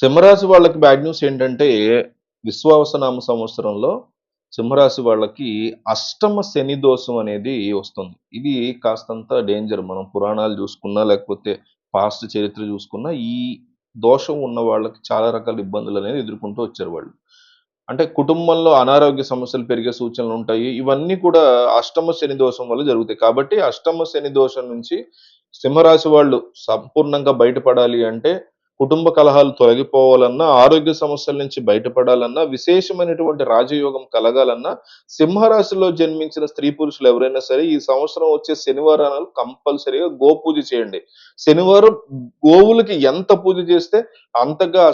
సింహరాశి వాళ్ళకి bad news ఏంటంటే విశ్వావసనామ సంవత్సరంలో సింహరాశి వాళ్ళకి అష్టమ శని దోషం అనేది వస్తుంది. ఇది కాస్తంత డేంజర్ మనం పురాణాలు చూసుకున్నా లేకపోతే పాస్ట్ చరిత్ర చూసుకున్నా ఈ దోషం ఉన్న వాళ్ళకి చాలా రకాల ఇబ్బందులు అనేది ఎదుర్కొంటూ వచ్చారు వాళ్ళు. అంటే కుటుంబంలో అనారోగ్య సమస్యలు పెరిగే సూచనలు ఉంటాయి. ఇవన్నీ కూడా అష్టమ శని దోషం వల్ల జరుగుతాయి. కాబట్టి అష్టమ శని దోషం నుంచి సింహరాశి వాళ్ళు సంపూర్ణంగా బయటపడాలి అంటే కుటుంబ కలహాలు తొలగిపోవాలన్నా ఆరోగ్య సమస్యల నుంచి బయటపడాలన్నా విశేషమైనటువంటి రాజయోగం కలగాలన్నా సింహరాశిలో జన్మించిన స్త్రీ పురుషులు ఎవరైనా సరే ఈ సంవత్సరం వచ్చే శనివారాలు కంపల్సరీగా గో పూజ చేయండి. శనివారం గోవులకి ఎంత పూజ చేస్తే అంతగా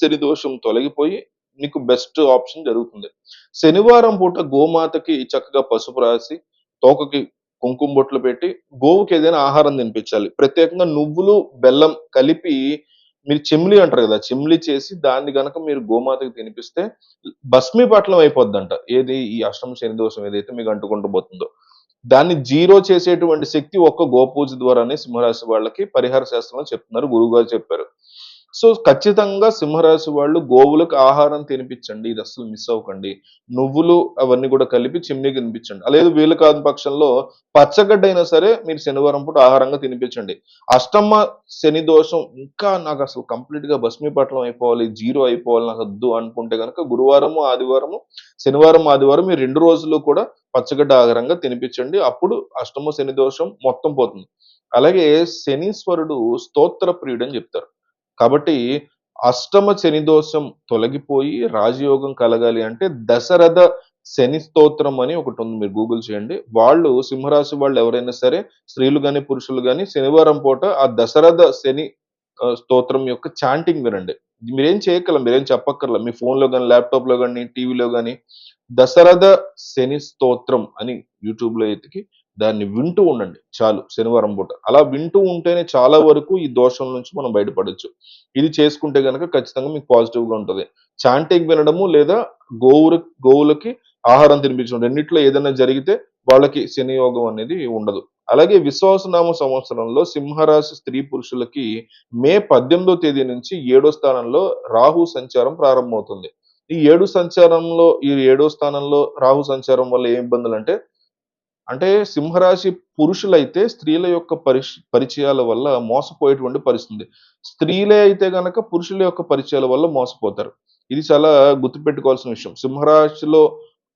శని దోషం తొలగిపోయి మీకు బెస్ట్ ఆప్షన్ జరుగుతుంది. శనివారం పూట గోమాతకి చక్కగా పసుపు రాసి తోకకి కుంకుమ బొట్లు పెట్టి గోవుకి ఏదైనా ఆహారం తినిపించాలి. ప్రత్యేకంగా నువ్వులు బెల్లం కలిపి మీరు చెమ్లి అంటారు కదా చిమ్లీ చేసి దాన్ని గనక మీరు గోమాతకి తినిపిస్తే భస్మీపట్లం అయిపోద్దంట. ఏది ఈ అష్టమ శని దోషం ఏదైతే మీకు అంటుకుంటూ పోతుందో. దాన్ని జీరో చేసేటువంటి శక్తి ఒక్క గోపూజ ద్వారానే సింహరాశి వాళ్ళకి పరిహార శాస్త్రంలో చెప్తున్నారు గురువు గారు చెప్పారు. సో ఖచ్చితంగా సింహరాశి వాళ్ళు గోవులకు ఆహారం తినిపించండి ఇది అస్సలు మిస్ అవ్వకండి. నువ్వులు అవన్నీ కూడా కలిపి చిమ్నీకి తినిపించండి. లేదు వీలు కాని పక్షంలో పచ్చగడ్డ అయినా సరే మీరు శనివారం పూట ఆహారంగా తినిపించండి. అష్టమ శని దోషం ఇంకా నాకు అసలు కంప్లీట్గా భస్మీపట్లం అయిపోవాలి జీరో అయిపోవాలి నాకు వద్దు అనుకుంటే కనుక గురువారము ఆదివారము శనివారం ఆదివారం ఈ రెండు రోజులు కూడా పచ్చగడ్డ ఆహారంగా తినిపించండి. అప్పుడు అష్టమ శని దోషం మొత్తం పోతుంది. అలాగే శనీశ్వరుడు స్తోత్ర ప్రియుడు అని చెప్తారు. కాబట్టి అష్టమ శని దోషం తొలగిపోయి రాజయోగం కలగాలి అంటే దశరథ శని స్తోత్రం అని ఒకటి ఉంది. మీరు గూగుల్ చేయండి. వాళ్ళు సింహరాశి వాళ్ళు ఎవరైనా సరే స్త్రీలు కానీ పురుషులు కానీ శనివారం పూట ఆ దశరథ శని స్తోత్రం యొక్క చాంటింగ్ వినండి. మీరేం చేయగల మీరేం చెప్పక్కర్ల. మీ ఫోన్లో కానీ ల్యాప్టాప్లో కానీ టీవీలో కానీ దశరథ శని స్తోత్రం అని యూట్యూబ్లో ఎతికి దాన్ని వింటూ ఉండండి. చాలు శనివారం పూట. అలా వింటూ ఉంటేనే చాలా వరకు ఈ దోషం నుంచి మనం బయటపడవచ్చు ఇది చేసుకుంటే కనుక ఖచ్చితంగా మీకు పాజిటివ్గా ఉంటుంది. చాంటింగ్ వినడము లేదా గోవుల గోవులకి ఆహారం తినిపించడం రెండిట్లో ఏదైనా జరిగితే వాళ్ళకి శనియోగం అనేది ఉండదు. అలాగే విశ్వాసనామ సంవత్సరంలో సింహరాశి స్త్రీ పురుషులకి మే పద్దెనిమిదో తేదీ నుంచి ఏడో స్థానంలో రాహు సంచారం ప్రారంభమవుతుంది. ఈ ఏడు సంచారంలో ఈ ఏడో స్థానంలో రాహు సంచారం వల్ల ఏ ఇబ్బందులు అంటే అంటే సింహరాశి పురుషులైతే స్త్రీల యొక్క పరిచ పరిచయాల వల్ల మోసపోయేటువంటి పరిస్థితి స్త్రీలే అయితే గనక పురుషుల యొక్క పరిచయాల వల్ల మోసపోతారు. ఇది చాలా గుర్తుపెట్టుకోవాల్సిన విషయం. సింహరాశిలో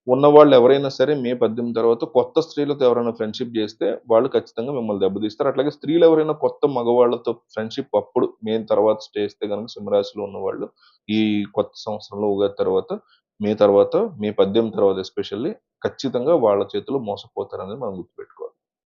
ఉన్న వాళ్ళు ఎవరైనా సరే మే పద్దెనిమిది తర్వాత కొత్త స్త్రీలతో ఎవరైనా ఫ్రెండ్షిప్ చేస్తే వాళ్ళు ఖచ్చితంగా మిమ్మల్ని దెబ్బతీస్తారు. అట్లాగే స్త్రీలు ఎవరైనా కొత్త మగవాళ్ళతో ఫ్రెండ్షిప్ అప్పుడు మే తర్వాత చేస్తే కనుక సింహరాశిలో ఉన్న వాళ్ళు ఈ కొత్త సంవత్సరంలో ఉగాది తర్వాత మే తర్వాత మే పద్దెనిమిది తర్వాత ఎస్పెషల్లీ ఖచ్చితంగా వాళ్ళ చేతిలో మోసపోతారనేది మనం గుర్తుపెట్టుకోవాలి.